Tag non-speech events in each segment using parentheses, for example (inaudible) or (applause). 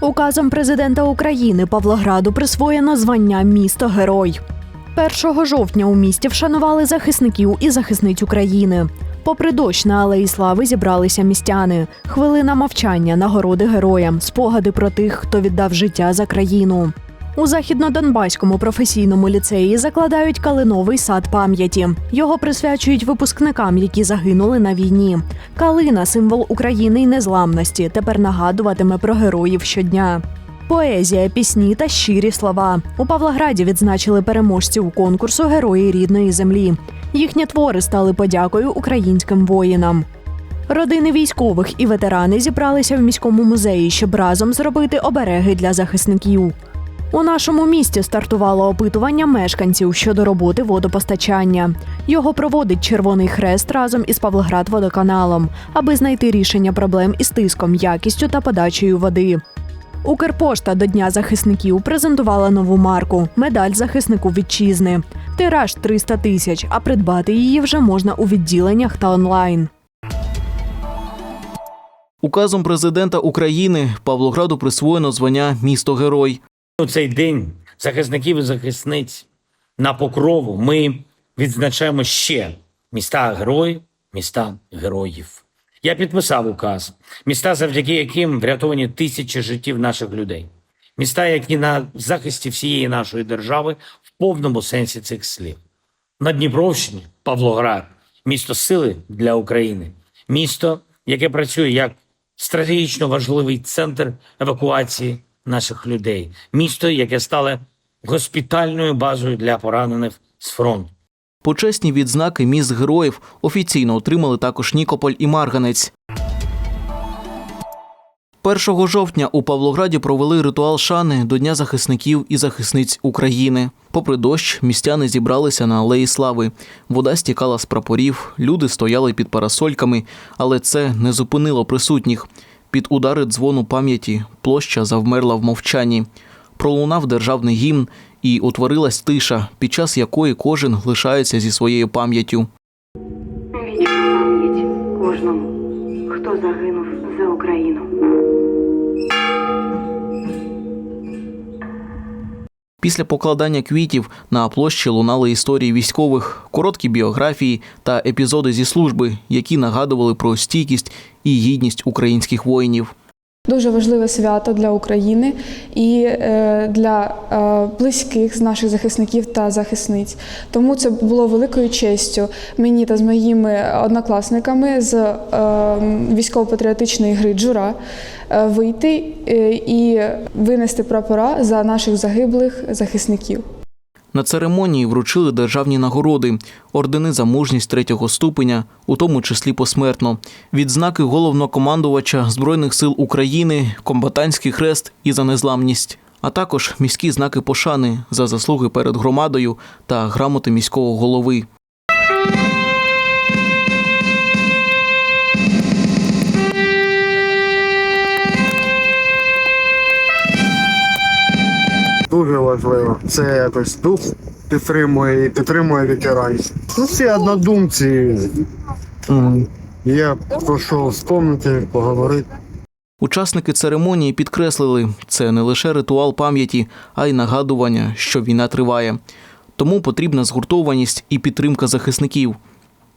Указом президента України Павлограду присвоєно звання місто Герой. 1 жовтня у місті вшанували захисників і захисниць України. Попри дощ на алеї слави зібралися містяни. Хвилина мовчання, нагороди героям, спогади про тих, хто віддав життя за країну. У західнодонбаському професійному ліцеї закладають калиновий сад пам'яті. Його присвячують випускникам, які загинули на війні. Калина символ України й незламності. Тепер нагадуватиме про героїв щодня. Поезія, пісні та щирі слова. У Павлограді відзначили переможців конкурсу Герої рідної землі. Їхні твори стали подякою українським воїнам. Родини військових і ветерани зібралися в міському музеї, щоб разом зробити обереги для захисників. У нашому місті стартувало опитування мешканців щодо роботи водопостачання. Його проводить Червоний Хрест разом із Павлоградводоканалом, аби знайти рішення проблем із тиском, якістю та подачею води. Укрпошта до Дня захисників презентувала нову марку медаль захиснику вітчизни. Тираж 300 тисяч, а придбати її вже можна у відділеннях та онлайн. Указом президента України Павлограду присвоєно звання місто Герой. У цей день захисників і захисниць на покрову ми відзначаємо ще міста герої, міста героїв. Я підписав указ. Міста, завдяки яким врятовані тисячі життів наших людей. Міста, які на захисті всієї нашої держави в повному сенсі цих слів. На Дніпровщині Павлоград, місто сили для України, місто, яке працює як стратегічно важливий центр евакуації наших людей, місто, яке стало госпітальною базою для поранених з фронту. Почесні відзнаки міст героїв офіційно отримали також Нікополь і Марганець. 1 жовтня у Павлограді провели ритуал шани до Дня захисників і захисниць України. Попри дощ, містяни зібралися на алеї слави. Вода стікала з прапорів, люди стояли під парасольками, але це не зупинило присутніх. Під удари дзвону пам'яті площа завмерла в мовчанні. Пролунав державний гімн і утворилась тиша, під час якої кожен лишається зі своєю пам'яттю. Вічна пам'ять кожному, хто загинув за Україну. Після покладання квітів на площі лунали історії військових, короткі біографії та епізоди зі служби, які нагадували про стійкість і гідність українських воїнів. Дуже важливе свято для України і е, для е, близьких з наших захисників та захисниць. Тому це було великою честю мені та з моїми однокласниками з е, військово-патріотичної гри Джура вийти і винести прапора за наших загиблих захисників. На церемонії вручили державні нагороди, ордени за мужність третього ступеня, у тому числі посмертно, відзнаки головнокомандувача Збройних сил України, комбатантський хрест і за незламність, а також міські знаки пошани за заслуги перед громадою та грамоти міського голови. Дуже важливо. Це якось дух підтримує і підтримує ветеранів. Ну, всі однодумці. М, Є про що вспомнити, поговорити. Учасники церемонії підкреслили, це не лише ритуал пам'яті, а й нагадування, що війна триває. Тому потрібна згуртованість і підтримка захисників.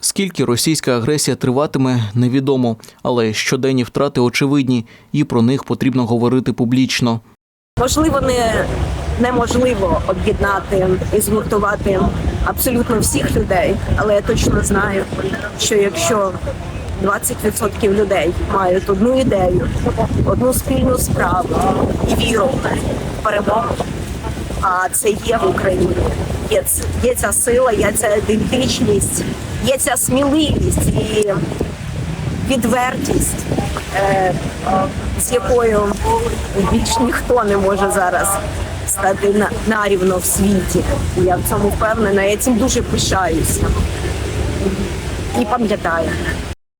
Скільки російська агресія триватиме, невідомо, але щоденні втрати очевидні, і про них потрібно говорити публічно. Можливо, не неможливо об'єднати і згуртувати абсолютно всіх людей, але я точно знаю, що якщо 20% людей мають одну ідею, одну спільну справу і віру в перемогу, а це є в Україні. Є, є ця сила, є ця ідентичність, є ця сміливість і відвертість, е, з якою більш ніхто не може зараз стати на, нарівно в світі. Я в цьому впевнена, я цим дуже пишаюся і пам'ятаю.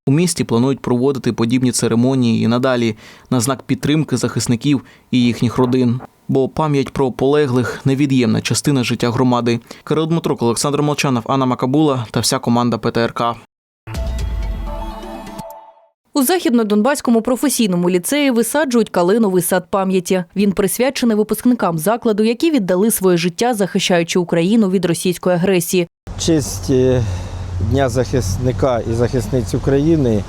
У місті планують проводити подібні церемонії і надалі на знак підтримки захисників і їхніх родин. Бо пам'ять про полеглих невід'ємна частина життя громади. Кирил Дмитрук, Олександр Молчанов, Анна Макабула та вся команда ПТРК. У західно-донбаському професійному ліцеї висаджують калиновий сад пам'яті. Він присвячений випускникам закладу, які віддали своє життя, захищаючи Україну від російської агресії. Честь е, Дня захисника і захисниць України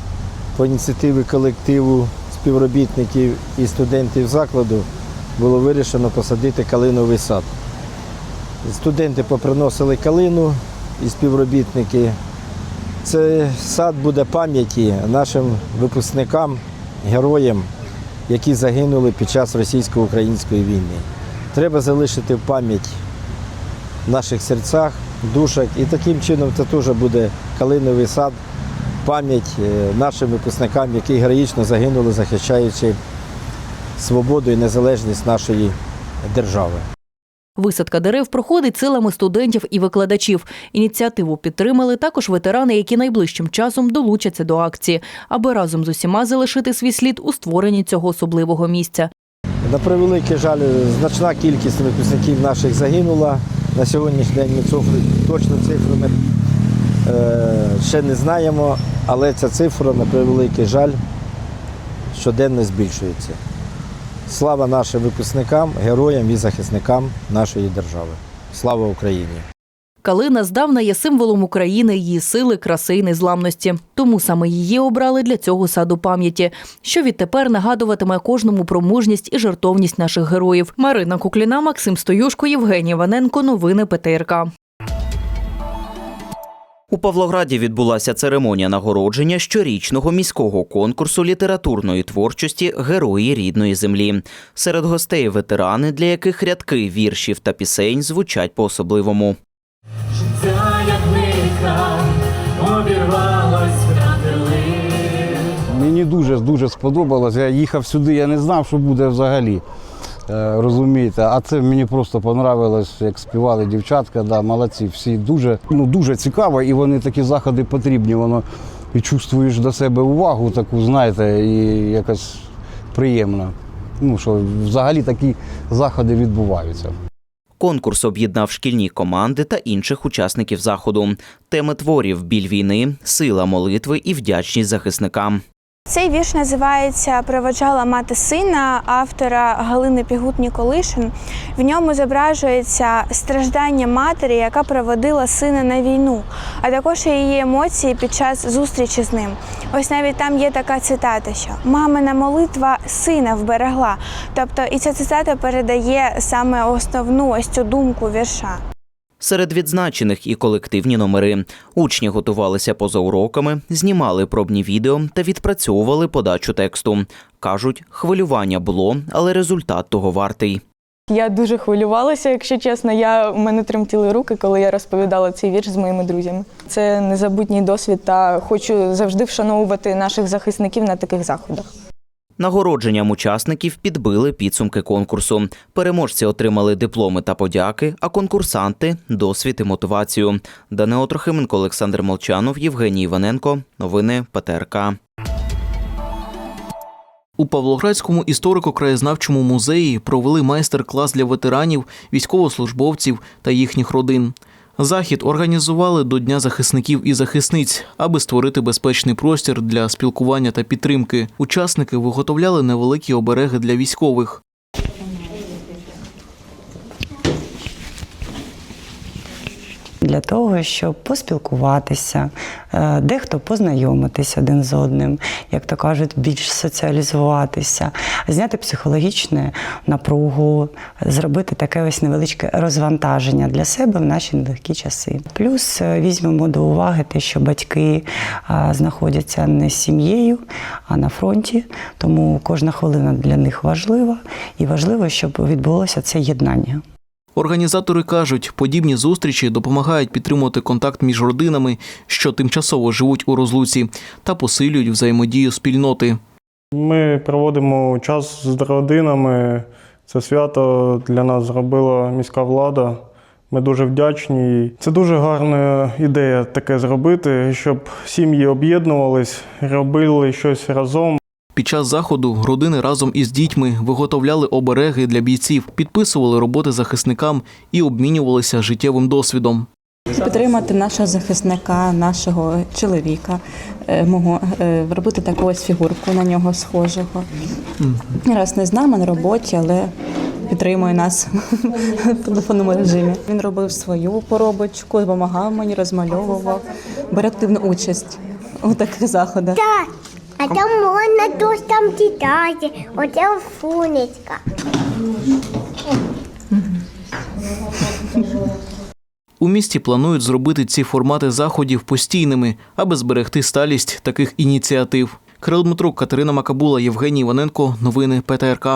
по ініціативі колективу співробітників і студентів закладу було вирішено посадити калиновий сад. Студенти поприносили калину і співробітники. Це сад буде пам'яті нашим випускникам, героям, які загинули під час російсько-української війни. Треба залишити пам'ять в наших серцях, душах. І таким чином це теж буде калиновий сад, пам'ять е, нашим випускникам, які героїчно загинули, захищаючи свободу і незалежність нашої держави. Висадка дерев проходить силами студентів і викладачів. Ініціативу підтримали також ветерани, які найближчим часом долучаться до акції, аби разом з усіма залишити свій слід у створенні цього особливого місця. На превеликий жаль, значна кількість випускників наших загинула. На сьогоднішній день ми цифру, точну цифру ми е, ще не знаємо, але ця цифра, на превеликий жаль, щоденно збільшується. Слава нашим випускникам, героям і захисникам нашої держави. Слава Україні! Калина здавна є символом України, її сили, краси і незламності. Тому саме її обрали для цього саду пам'яті, що відтепер нагадуватиме кожному про мужність і жертовність наших героїв. Марина Кукліна, Максим Стоюшко, Євгеній Іваненко. Новини ПТРК. У Павлограді відбулася церемонія нагородження щорічного міського конкурсу літературної творчості Герої рідної землі. Серед гостей ветерани, для яких рядки віршів та пісень звучать по-особливому. Мені дуже дуже сподобалось. Я їхав сюди, я не знав, що буде взагалі. Е, Розумієте, а це мені просто понравилось, як співали дівчатка, да, молодці. Всі дуже, ну, дуже цікаво, і вони такі заходи потрібні. Воно і чувствуєш до себе увагу, таку, знаєте, і якось приємно. Ну, що взагалі такі заходи відбуваються. Конкурс об'єднав шкільні команди та інших учасників заходу. Теми творів біль війни, сила молитви і вдячність захисникам. Цей вірш називається Проводжала мати сина автора Галини Пігут-Ніколишин. В ньому зображується страждання матері, яка проводила сина на війну, а також її емоції під час зустрічі з ним. Ось навіть там є така цитата, що мамина молитва сина вберегла. Тобто, і ця цитата передає саме основну ось цю думку вірша. Серед відзначених і колективні номери. Учні готувалися поза уроками, знімали пробні відео та відпрацьовували подачу тексту. Кажуть, хвилювання було, але результат того вартий. Я дуже хвилювалася, якщо чесно. Я у мене тремтіли руки, коли я розповідала цей вірш з моїми друзями. Це незабутній досвід, та хочу завжди вшановувати наших захисників на таких заходах. Нагородженням учасників підбили підсумки конкурсу. Переможці отримали дипломи та подяки, а конкурсанти досвід і мотивацію. Данило Трохименко, Олександр Молчанов, Євгеній Іваненко. Новини ПТРК. У Павлоградському історико-краєзнавчому музеї провели майстер-клас для ветеранів, військовослужбовців та їхніх родин. Захід організували до Дня захисників і захисниць, аби створити безпечний простір для спілкування та підтримки. Учасники виготовляли невеликі обереги для військових. Для того, щоб поспілкуватися, е, дехто познайомитися один з одним, як то кажуть, більш соціалізуватися, зняти психологічну напругу, зробити таке ось невеличке розвантаження для себе в наші нелегкі часи. Плюс е, візьмемо до уваги те, що батьки е, знаходяться не з сім'єю, а на фронті, тому кожна хвилина для них важлива, і важливо, щоб відбулося це єднання. Організатори кажуть, подібні зустрічі допомагають підтримувати контакт між родинами, що тимчасово живуть у розлуці, та посилюють взаємодію спільноти. Ми проводимо час з родинами. Це свято для нас зробила міська влада. Ми дуже вдячні. Це дуже гарна ідея таке зробити, щоб сім'ї об'єднувались, робили щось разом. Під час заходу родини разом із дітьми виготовляли обереги для бійців, підписували роботи захисникам і обмінювалися життєвим досвідом. Підтримати нашого захисника, нашого чоловіка, е, мого е, робити таку ось фігурку на нього схожого. Раз не з нами на роботі, але підтримує нас (laughs) в телефонному режимі. Він робив свою поробочку, допомагав мені, розмальовував, бере активну участь у таких заходах. А там можна щось там читати, оце фунечка. У місті планують зробити ці формати заходів постійними, аби зберегти сталість таких ініціатив. Кирил Дмитрук, Катерина Макабула, Євгеній Іваненко. Новини ПТРК.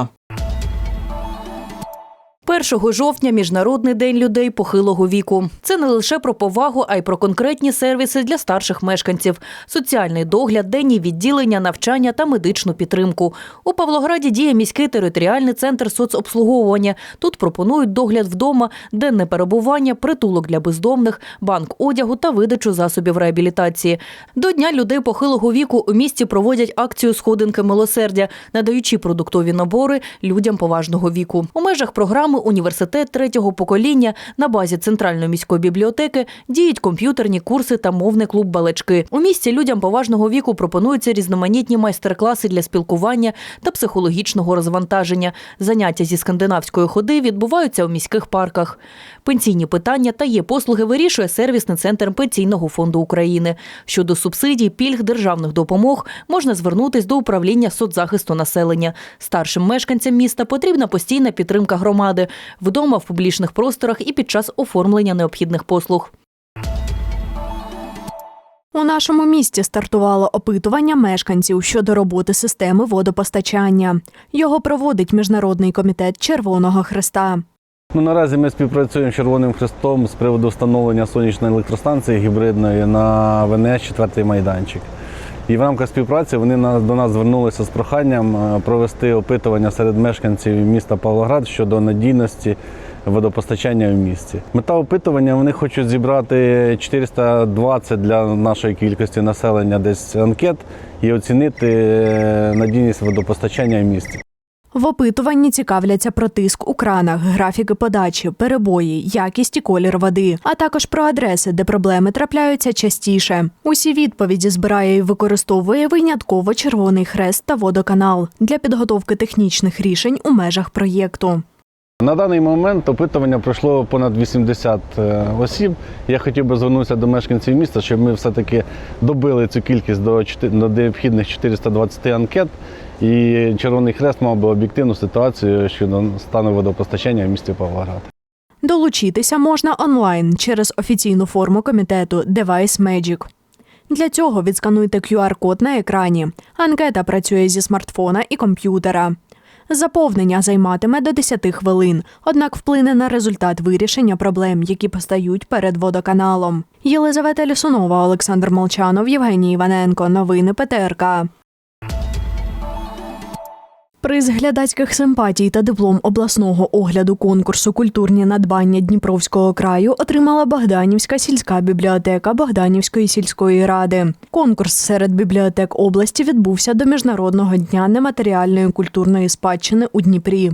1 жовтня міжнародний день людей похилого віку. Це не лише про повагу, а й про конкретні сервіси для старших мешканців: соціальний догляд, денні відділення, навчання та медичну підтримку. У Павлограді діє міський територіальний центр соцобслуговування. Тут пропонують догляд вдома, денне перебування, притулок для бездомних, банк одягу та видачу засобів реабілітації. До дня людей похилого віку у місті проводять акцію Сходинки милосердя, надаючи продуктові набори людям поважного віку. У межах програми Університет третього покоління на базі центральної міської бібліотеки діють комп'ютерні курси та мовний клуб балачки. У місті людям поважного віку пропонуються різноманітні майстер-класи для спілкування та психологічного розвантаження. Заняття зі скандинавської ходи відбуваються у міських парках. Пенсійні питання та є послуги вирішує сервісний центр Пенсійного фонду України. Щодо субсидій, пільг, державних допомог можна звернутись до управління соцзахисту населення. Старшим мешканцям міста потрібна постійна підтримка громади вдома, в публічних просторах і під час оформлення необхідних послуг. У нашому місті стартувало опитування мешканців щодо роботи системи водопостачання. Його проводить Міжнародний комітет Червоного Хреста. Ну, наразі ми співпрацюємо з Червоним Хрестом з приводу встановлення сонячної електростанції гібридної на ВНС 4 майданчик. І в рамках співпраці вони до нас звернулися з проханням е, провести опитування серед мешканців міста Павлоград щодо надійності водопостачання в місті. Мета опитування вони хочуть зібрати 420 для нашої кількості населення десь анкет і оцінити е, надійність водопостачання в місті. В опитуванні цікавляться про тиск у кранах, графіки подачі, перебої, якість і колір води, а також про адреси, де проблеми трапляються частіше. Усі відповіді збирає і використовує винятково Червоний Хрест та водоканал для підготовки технічних рішень у межах проєкту. На даний момент опитування пройшло понад 80 е, осіб. Я хотів би звернутися до мешканців міста, щоб ми все-таки добили цю кількість до необхідних 420 анкет. І Червоний Хрест мав би об'єктивну ситуацію щодо стану водопостачання в місті Павлоград. Долучитися можна онлайн через офіційну форму комітету Device Magic. Для цього відскануйте QR-код на екрані. Анкета працює зі смартфона і комп'ютера. Заповнення займатиме до 10 хвилин, однак вплине на результат вирішення проблем, які постають перед водоканалом. Єлизавета Лісунова, Олександр Молчанов, Євгеній Іваненко. Новини ПТРК. Приз глядацьких симпатій та диплом обласного огляду конкурсу Культурні надбання Дніпровського краю отримала Богданівська сільська бібліотека Богданівської сільської ради. Конкурс серед бібліотек області відбувся до Міжнародного дня нематеріальної культурної спадщини у Дніпрі.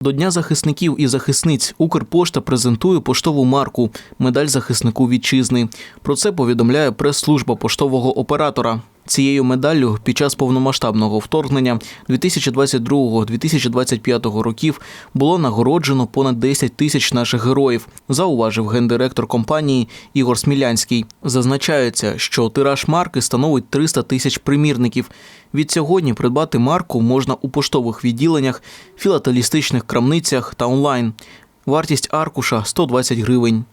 До Дня захисників і захисниць Укрпошта презентує поштову марку Медаль захиснику вітчизни. Про це повідомляє прес-служба поштового оператора. Цією медаллю під час повномасштабного вторгнення 2022-2025 років було нагороджено понад 10 тисяч наших героїв, зауважив гендиректор компанії Ігор Смілянський. Зазначається, що тираж марки становить 300 тисяч примірників. Від сьогодні придбати марку можна у поштових відділеннях, філателістичних крамницях та онлайн. Вартість аркуша 120 гривень.